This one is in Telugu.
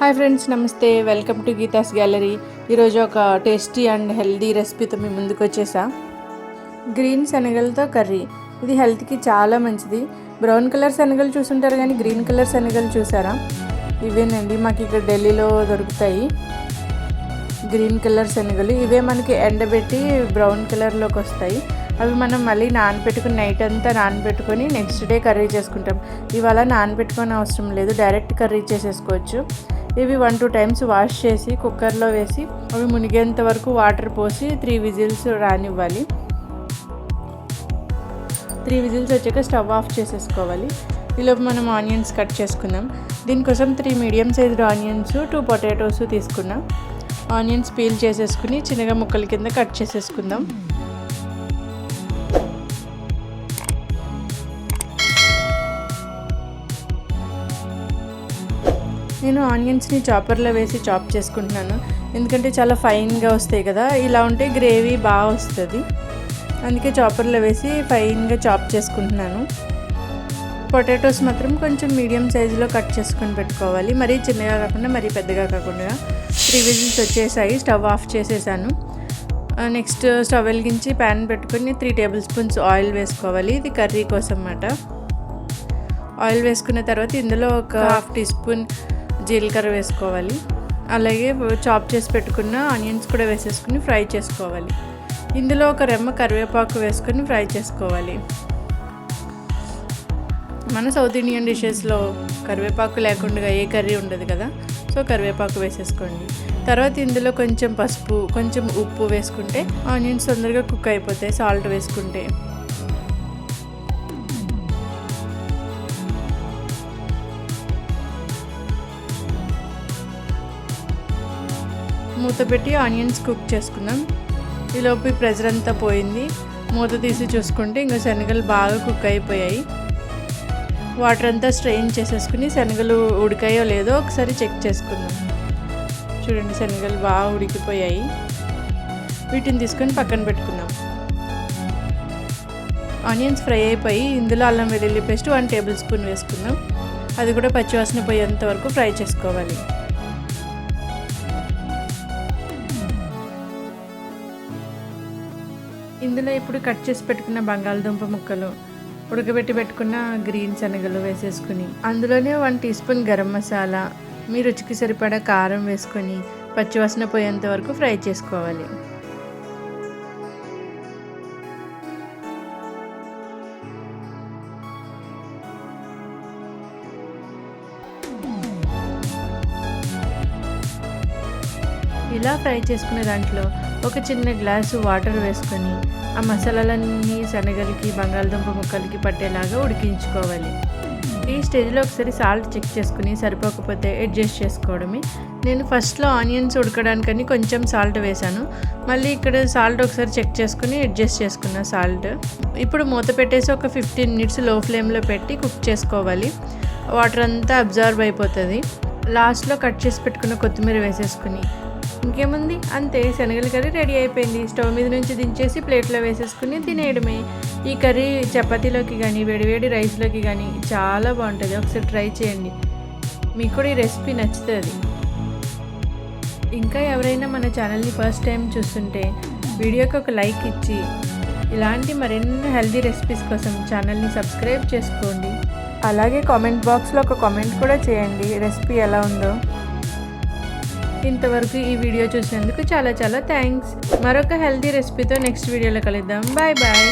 హాయ్ ఫ్రెండ్స్ నమస్తే. వెల్కమ్ టు గీతాస్ గ్యాలరీ ఈరోజు ఒక టేస్టీ అండ్ హెల్దీ రెసిపీతో మీ ముందుకు వచ్చేసా. గ్రీన్ శనగలతో కర్రీ. ఇది హెల్త్కి చాలా మంచిది. బ్రౌన్ కలర్ శనగలు చూసుంటారు కానీ గ్రీన్ కలర్ శనగలు చూసారా? ఇవేనండి మాకు ఇక్కడ ఢిల్లీలో దొరుకుతాయి. గ్రీన్ కలర్ శనగలు. ఇవే మనకి ఎండబెట్టి బ్రౌన్ కలర్లోకి వస్తాయి. అవి మనం మళ్ళీ నానబెట్టుకుని నైట్ అంతా నానబెట్టుకొని నెక్స్ట్ డే కర్రీ చేసుకుంటాం. ఇవాళ నానబెట్టుకొని అవసరం లేదు. డైరెక్ట్ కర్రీ చేసేసుకోవచ్చు. ఇవి వన్ టూ టైమ్స్ వాష్ చేసి కుక్కర్లో వేసి అవి మునిగేంత వరకు వాటర్ పోసి త్రీ విజిల్స్ రానివ్వాలి. త్రీ విజిల్స్ వచ్చాక స్టవ్ ఆఫ్ చేసేసుకోవాలి. ఈలోపు మనం ఆనియన్స్ కట్ చేసుకుందాం. దీనికోసం three medium sized onions two potatoes తీసుకున్నాం. ఆనియన్స్ పీల్ చేసేసుకుని చిన్నగా ముక్కల కింద కట్ చేసేసుకుందాం. నేను ఆనియన్స్ని చాపర్లో వేసి చాప్ చేసుకుంటున్నాను. ఎందుకంటే చాలా ఫైన్గా వస్తాయి కదా. ఇలా ఉంటే గ్రేవీ బాగా వస్తుంది. అందుకే చాపర్లో వేసి ఫైన్గా చాప్ చేసుకుంటున్నాను. పొటాటోస్ మాత్రం కొంచెం మీడియం సైజులో కట్ చేసుకొని పెట్టుకోవాలి. మరీ చిన్నగా కాకుండా మరీ పెద్దగా కాకుండా. త్రీ విజిల్స్ వచ్చేసాయి. స్టవ్ ఆఫ్ చేసేసాను. నెక్స్ట్ స్టవ్ వెలిగించి ప్యాన్ పెట్టుకొని త్రీ టేబుల్ స్పూన్స్ ఆయిల్ వేసుకోవాలి. ఇది కర్రీ కోసం అన్నమాట. ఆయిల్ వేసుకున్న తర్వాత ఇందులో ఒక హాఫ్ టీ స్పూన్ జీలకర్ర వేసుకోవాలి. అలాగే చాప్ చేసి పెట్టుకున్న ఆనియన్స్ కూడా వేసేసుకుని ఫ్రై చేసుకోవాలి. ఇందులో ఒక రెమ్మ కరివేపాకు వేసుకొని ఫ్రై చేసుకోవాలి. మన సౌత్ ఇండియన్ డిషెస్లో కరివేపాకు లేకుండా ఏ కర్రీ ఉండదు కదా సో కరివేపాకు వేసేసుకోండి. తర్వాత ఇందులో కొంచెం పసుపు కొంచెం ఉప్పు వేసుకుంటే ఆనియన్స్ తొందరగా కుక్ అయిపోతాయి సాల్ట్ వేసుకుంటే. మూత పెట్టి ఆనియన్స్ కుక్ చేసుకున్నాం ఈలోపు ప్రెజర్ అంతా పోయింది. మూత తీసి చూసుకుంటే ఇంకా శనగలు బాగా కుక్ అయిపోయాయి. వాటర్ అంతా స్ట్రెయిన్ చేసేసుకుని శనగలు ఉడికాయో లేదో ఒకసారి చెక్ చేసుకుందాం. చూడండి శనగలు బాగా ఉడికిపోయాయి. వీటిని తీసుకొని పక్కన పెట్టుకున్నాం ఆనియన్స్ ఫ్రై అయిపోయి ఇందులో అల్లం వెల్లుల్లి పేస్ట్ వన్ టేబుల్ స్పూన్ వేసుకుందాం. అది కూడా పచ్చివాసన పోయేంత వరకు ఫ్రై చేసుకోవాలి. ఇందులో ఇప్పుడు కట్ చేసి పెట్టుకున్న బంగాళదుంప ముక్కలు ఉడకబెట్టి పెట్టుకున్న గ్రీన్ శనగలు వేసేసుకుని అందులోనే one teaspoon garam masala మీ రుచికి సరిపడా కారం వేసుకొని పచ్చివాసన పోయేంత వరకు ఫ్రై చేసుకోవాలి. ఇలా ఫ్రై చేసుకునే దాంట్లో ఒక చిన్న గ్లాసు వాటర్ వేసుకొని ఆ మసాలాలన్నీ శనగలకి బంగాళదుంప ముక్కలకి పట్టేలాగా ఉడికించుకోవాలి. ఈ స్టేజ్లో ఒకసారి సాల్ట్ చెక్ చేసుకుని సరిపోకపోతే అడ్జస్ట్ చేసుకోవడమే. నేను ఫస్ట్లో ఆనియన్స్ ఉడకడానికని కొంచెం సాల్ట్ వేశాను. మళ్ళీ ఇక్కడ సాల్ట్ ఒకసారి చెక్ చేసుకుని అడ్జస్ట్ చేసుకున్న సాల్ట్. ఇప్పుడు మూత పెట్టేసి ఒక ఫిఫ్టీన్ మినిట్స్లో ఫ్లేమ్లో పెట్టి కుక్ చేసుకోవాలి. వాటర్ అంతా అబ్జర్వ్ అయిపోతుంది. లాస్ట్లో కట్ చేసి పెట్టుకున్న కొత్తిమీర వేసేసుకుని ఇంకేముంది? అంతే శనగల కర్రీ రెడీ అయిపోయింది. స్టవ్ మీద నుంచి దించేసి ప్లేట్లో వేసేసుకుని తినేయడమే. ఈ కర్రీ చపాతీలోకి కానీ వేడివేడి రైస్లోకి కానీ చాలా బాగుంటుంది. ఒకసారి ట్రై చేయండి. మీకు కూడా ఈ రెసిపీ నచ్చుతుంది. ఇంకా ఎవరైనా మన ఛానల్ని ఫస్ట్ టైం చూస్తుంటే వీడియోకి ఒక లైక్ ఇచ్చి ఇలాంటి మరెన్నో హెల్దీ రెసిపీస్ కోసం ఛానల్ని సబ్స్క్రైబ్ చేసుకోండి. అలాగే కామెంట్ బాక్స్లో ఒక కామెంట్ కూడా చేయండి రెసిపీ ఎలా ఉందో. ఇంతవరకు ఈ వీడియో చూసినందుకు చాలా చాలా థ్యాంక్స్. మరొక హెల్తీ రెసిపీతో నెక్స్ట్ వీడియోలో కలుద్దాం. Bye bye.